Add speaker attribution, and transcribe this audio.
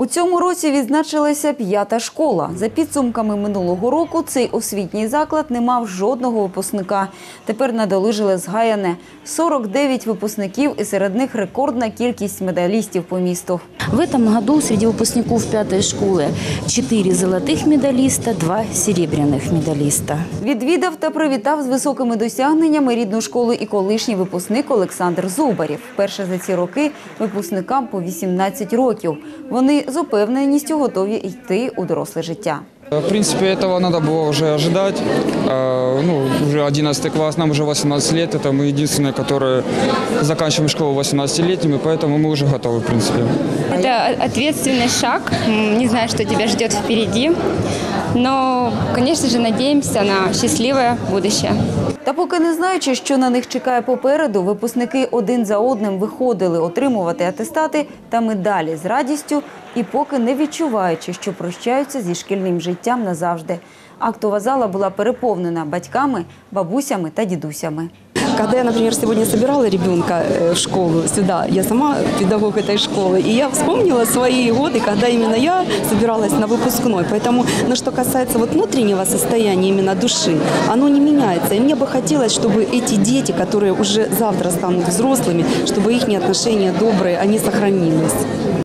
Speaker 1: У цьому році відзначилася п'ята школа. За підсумками минулого року цей освітній заклад не мав жодного випускника. Тепер надолужили згаяне 49 випускників, і серед них рекордна кількість медалістів по місту.
Speaker 2: В этом году среди выпускников пятой школы 4 золотых медалиста, 2 серебряных медалиста.
Speaker 1: Відвідав та привітав з високими досягненнями рідну школу і колишній випускник Олександр Зубарів. Вперше за ці роки випускникам по 18 років. Вони з упевненістю готові йти у доросле життя.
Speaker 3: В принципе, этого надо было уже ожидать. Э, Ну, уже 11 класс, нам уже 18 лет. Это мы единственные, которые заканчиваем школу 18-летними, поэтому мы уже готовы, в принципе.
Speaker 4: Это ответственный шаг. М, Не знаю, что тебя ждет впереди. Но, конечно же, надеемся на счастливое будущее.
Speaker 1: Та поки не знаючи, що на них чекає попереду, випускники один за одним виходили отримувати атестати та медалі з радістю і поки не відчуваючи, що прощаються зі шкільним життям назавжди. Актова зала була переповнена батьками, бабусями та дідусями.
Speaker 5: Когда я, например, сегодня собирала ребенка э, в школу сюда, я сама педагог этой школы, и я вспомнила свои годы, когда именно я собиралась на выпускной. Поэтому, ну, что касается вот внутреннего состояния именно души, оно не меняется. И мне бы хотелось, чтобы эти дети, которые уже завтра станут взрослыми, чтобы их отношения добрые, они сохранились.